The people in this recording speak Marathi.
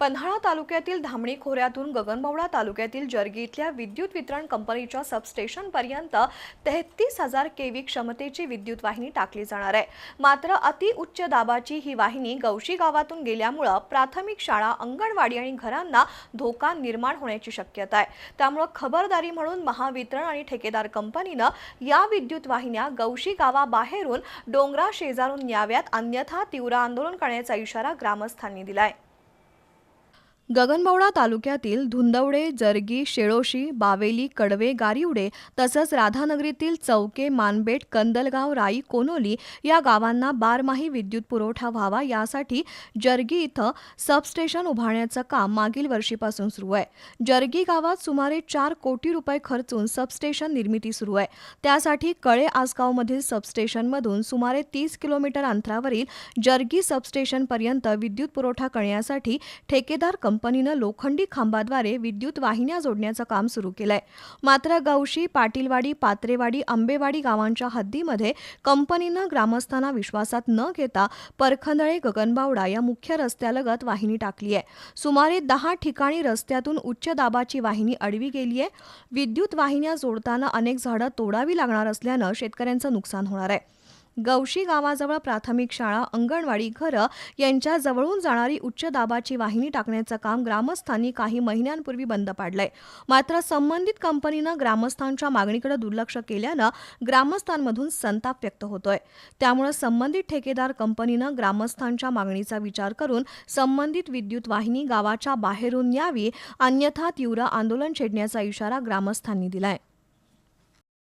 पन्हाळा तालुक्यातील धामणी खोऱ्यातून गगनबावडा तालुक्यातील जर्गी इथल्या विद्युत वितरण कंपनीच्या सबस्टेशनपर्यंत तेहतीस हजार केव्ही क्षमतेची विद्युत वाहिनी टाकली जाणार आहे. मात्र अति उच्च दाबाची ही वाहिनी गवशी गावातून गेल्यामुळं प्राथमिक शाळा अंगणवाडी आणि घरांना धोका निर्माण होण्याची शक्यता आहे. त्यामुळं खबरदारी म्हणून महावितरण आणि ठेकेदार कंपनीनं या विद्युत वाहिन्या गवशी गावाबाहेरून डोंगरा शेजारून न्याव्यात अन्यथा तीव्र आंदोलन करण्याचा इशारा ग्रामस्थांनी दिलाय. गगनबावडा तालुक्यातील धुंदवडे जरगी शेळोशी बावेली कडवे गारिवडे तसंच राधानगरीतील चौके मानबेट कंदलगाव राई कोनोली या गावांना बारमाही विद्युत पुरवठा व्हावा यासाठी जरगी इथं सबस्टेशन उभारण्याचं काम मागील वर्षीपासून सुरू आहे. जरगी गावात सुमारे चार कोटी रुपये खर्चून सबस्टेशन निर्मिती सुरू आहे. त्यासाठी कळे आसगावमधील सबस्टेशनमधून सुमारे तीस किलोमीटर अंतरावरील जर्गी सबस्टेशनपर्यंत विद्युत पुरवठा करण्यासाठी ठेकेदार कंपनीनं लोखंडी खांबाद्वारे विद्युत वाहिन्या जोडण्याचं काम सुरू केलंय. मात्र गवशी पाटीलवाडी पात्रेवाडी आंबेवाडी गावांच्या हद्दीमध्ये कंपनीनं ग्रामस्थांना विश्वासात न घेता परखंदळे गगनबावडा या मुख्य रस्त्यालगत वाहिनी टाकली आहे. सुमारे दहा ठिकाणी रस्त्यातून उच्च दाबाची वाहिनी अडवी गेली आहे. विद्युत वाहिन्या जोडताना अनेक झाडं तोडावी लागणार असल्यानं शेतकऱ्यांचं नुकसान होणार आहे. गवशी गावाजवळ प्राथमिक शाळा अंगणवाडी घरं यांच्या जवळून जाणारी उच्च दाबाची वाहिनी टाकण्याचं काम ग्रामस्थांनी काही महिन्यांपूर्वी बंद पाडलंय. मात्र संबंधित कंपनीनं ग्रामस्थांच्या मागणीकडे दुर्लक्ष केल्यानं ग्रामस्थांमधून संताप व्यक्त होतोय. त्यामुळे संबंधित ठेकेदार कंपनीनं ग्रामस्थांच्या मागणीचा विचार करून संबंधित विद्युत वाहिनी गावाच्या बाहेरून न्यावी अन्यथा तीव्र आंदोलन छेडण्याचा इशारा ग्रामस्थांनी दिलाय.